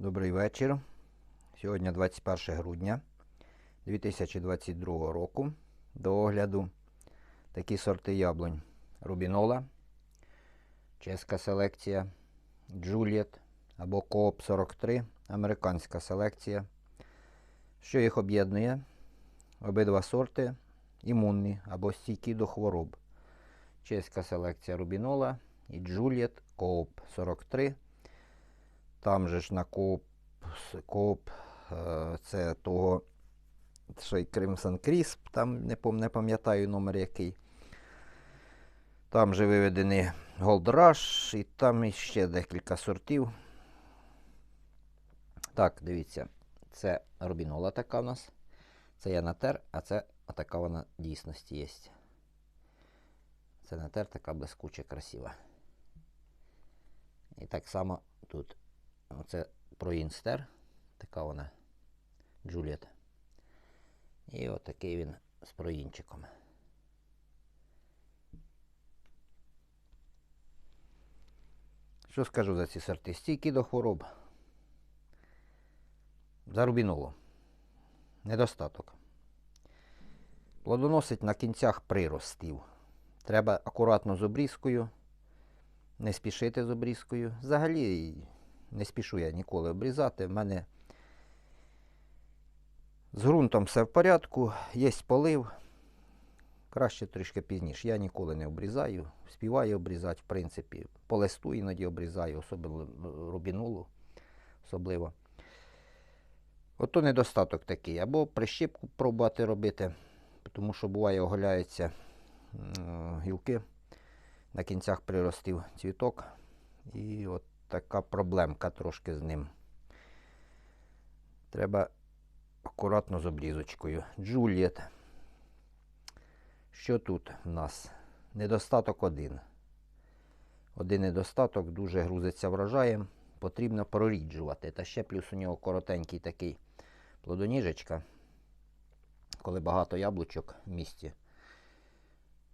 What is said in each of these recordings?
Добрий вечір. Сьогодні 21 грудня 2022 року. До огляду такі сорти яблунь. Рубінола, чеська селекція, Джуліет або Коop 43, американська селекція. Що їх об'єднує? Обидва сорти імунні або стійкі до хвороб. Чеська селекція Рубінола і Джуліет Коop 43. Там же ж на Коop, Коop е, це того, що й Crimson Crisp, там не, не пам'ятаю номер який. Там же виведений Gold Rush і там іще декілька сортів. Так, дивіться, це рубінола така в нас. Це я натер, а це така вона дійсності є. Це натер така блискуча, красива. І так само тут. Оце проінстер, така вона Джуліет. І отакий він з проїнчиком. Що скажу за ці сорти? Стійкі до хвороб. За рубінолу. Недостаток. Плодоносить на кінцях приростів. Треба акуратно з обрізкою. Не спішити з обрізкою. Взагалі не спішу я ніколи обрізати. В мене з ґрунтом все в порядку, є полив. Краще трішки пізніше. Я ніколи не обрізаю. Співаю обрізати, в принципі. По листу іноді обрізаю, особливо рубінулу. Особливо. Ото недостаток такий. Або прищепку пробувати робити, тому що буває оголяються гілки на кінцях приростів цвіток. І от така проблемка трошки з ним. Треба акуратно з обрізочкою. Джуліет. Що тут в нас? Недостаток один. Один недостаток дуже грузиться врожаєм. Потрібно проріджувати. Та ще плюс у нього коротенький такий плодоніжечка. Коли багато яблучок в місті,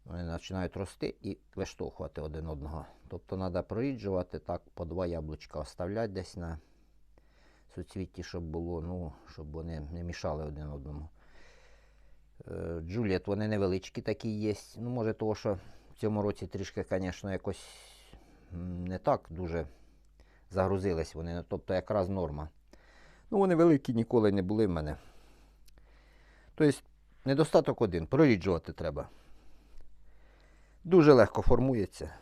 вони починають рости і виштовхувати один одного. Тобто треба проріджувати, так по два яблучка оставляти десь на суцвітті, щоб було, ну, щоб вони не мішали один одному. Е, Джуліет, вони невеличкі такі є. Ну, може, того, що в цьому році трішки, звісно, якось не так дуже загрузились вони. Тобто якраз норма. Ну, вони великі ніколи не були в мене. Тобто, недостаток один. Проріджувати треба. Дуже легко формується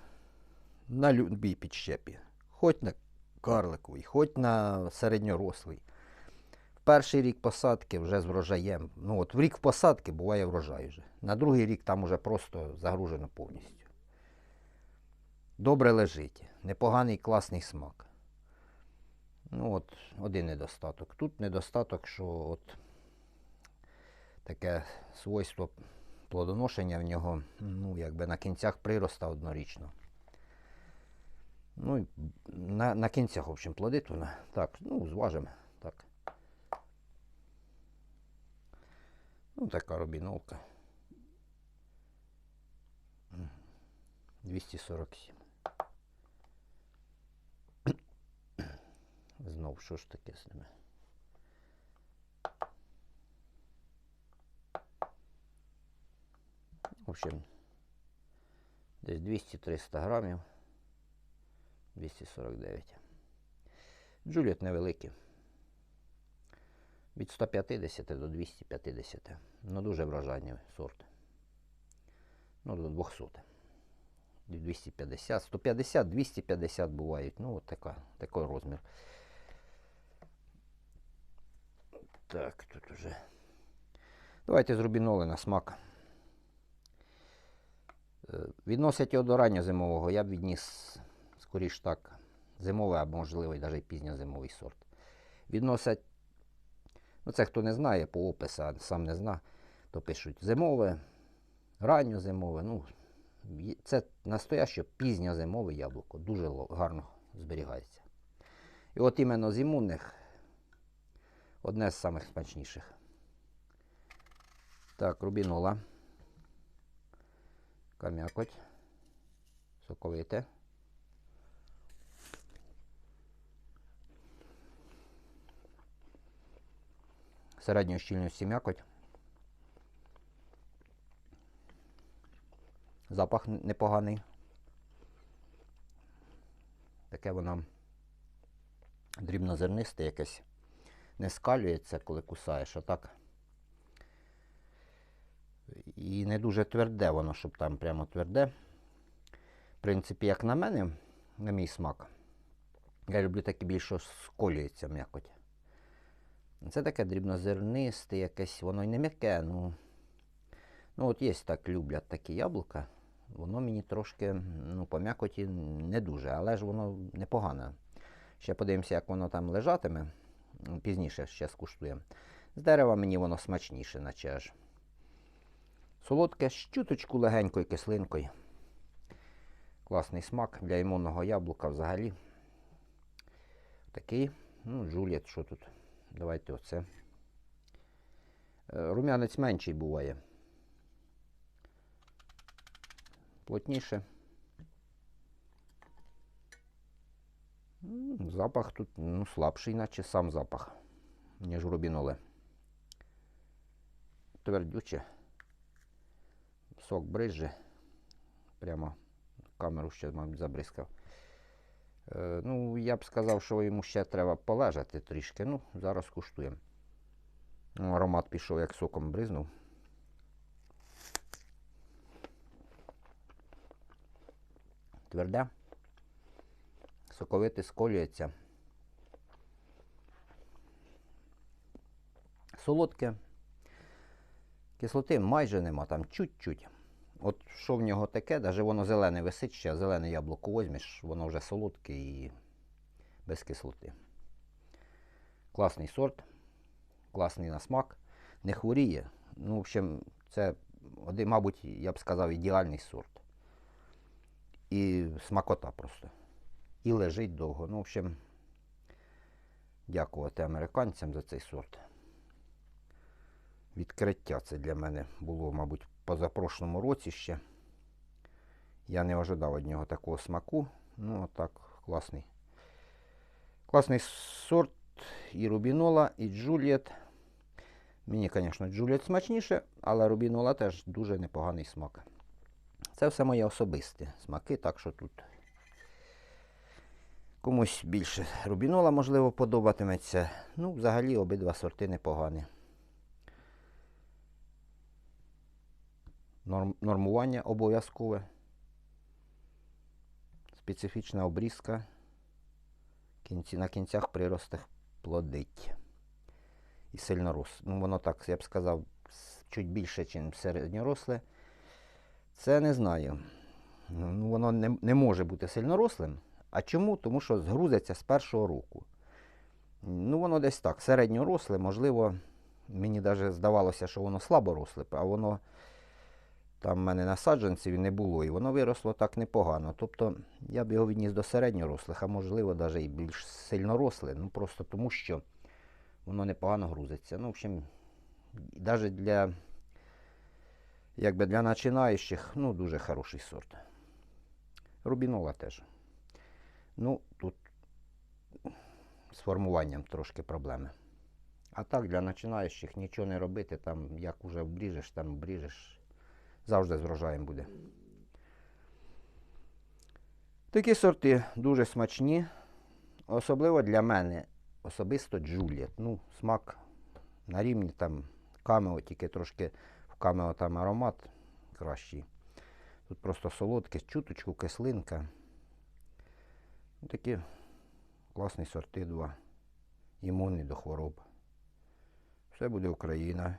на любій підщепі. Хоч на карликовий, хоч на середньорослий. В перший рік посадки вже з врожаєм. Ну от в рік посадки буває врожай вже. На другий рік там уже просто загружено повністю. Добре лежить. Непоганий класний смак. Ну от, один недостаток. Тут недостаток, що от таке свойство плодоношення в нього, ну, якби на кінцях прироста однорічно. Ну, на, на кінцях, в общем, плодить вона. Так, ну, зважимо. Так. Ну, така рубіновка. 247. Знов, що ж таке з ними? Общем, десь 200-300 грамів. 249. Джуліет невеликий. Від 150 до 250. Ну дуже врожайний сорт. Ну, до 200. 250, 150, 250 бувають. Ну, от така, такий розмір. Так, тут уже. Давайте з на смак. Е, Відносять його до ранньозимового, я б відніс скоріш так, зимовий, або можливо, навіть пізньозимовий сорт. Відносять, ну це хто не знає по опису, а сам не зна, то пишуть зимове, ранньозимове. Ну, це настояще пізньозимове яблуко, дуже гарно зберігається. І от іменно з імунних одне з самих. Так, рубінола. Кам'якоть. Соковите. Середньої щільності м'якоть. Запах непоганий. Таке воно дрібнозернисте якесь. Не скалюється, коли кусаєш, а так. І не дуже тверде воно, щоб там прямо тверде. В принципі, як на мене, на мій смак. Я люблю таке більше сколюється м'якоть. Це таке дрібнозернисте, якесь, воно й не м'яке, ну. Ну, от є так люблять такі яблука. Воно мені трошки, ну, по м'якоті не дуже, але ж воно непогане. Ще подивимося, як воно там лежатиме. Пізніше ще скуштуємо. З дерева мені воно смачніше, наче аж. Солодке з чуточку легенькою кислинкою. Класний смак для імунного яблука взагалі. Такий. Ну, Джуліет, що тут? Давайте оце. Е, Рум'янець менший буває. Плотніше. Запах тут ну, слабший, наче сам запах, ніж рубіноле. Твердюче. Сок бриже. Прямо камеру ще, мабуть, забризкав. Е, ну, я б сказав, що йому ще треба полежати трішки. Ну, зараз куштуємо. Ну, аромат пішов, як соком бризнув. Тверде. Соковите сколюється. Солодке. Кислоти майже нема, там чуть-чуть. От що в нього таке, навіть воно зелене висить ще, зелене яблуко возьмеш, воно вже солодке і без кислоти. Класний сорт, класний на смак, не хворіє. Ну, в общем, це, один, мабуть, я б сказав, ідеальний сорт. І смакота просто. І лежить довго. Ну, в общем, дякувати американцям за цей сорт. Відкриття це для мене було, мабуть, позапрошлому році ще. Я не ожидав від нього такого смаку. Ну, отак, класний. Класний сорт і Рубінола, і Джуліет. Мені, звісно, Джуліет смачніше, але Рубінола теж дуже непоганий смак. Це все мої особисті смаки, так що тут комусь більше Рубінола, можливо, подобатиметься. Ну, взагалі обидва сорти непогані. Нормування обов'язкове. Специфічна обрізка. Кінці, на кінцях приростих плодить. І сильнорос. Ну, воно так, я б сказав, чуть більше, ніж середньоросле. Це не знаю. Ну, воно не, не може бути сильнорослим. А чому? Тому що згрузиться з першого року. Ну, воно десь так, середньоросле, можливо, мені навіть здавалося, що воно слаборосле, а воно там в мене насадженців не було, і воно виросло так непогано. Тобто я б його відніс до середньорослих, а можливо, навіть і більш сильноросле. Ну просто тому, що воно непогано грузиться. Ну, в общем, навіть для, якби для починаючих, ну, дуже хороший сорт. Рубінола теж. Ну, тут з формуванням трошки проблеми. А так, для починаючих нічого не робити, там як уже обріжеш, там обріжеш. Завжди з врожаєм буде. Такі сорти дуже смачні. Особливо для мене особисто Джуліет. Ну, смак на рівні там камео, тільки трошки в камео там аромат кращий. Тут просто солодке, чуточку, кислинка. Ну, такі класні сорти два. Імунні до хвороб. Все буде Україна.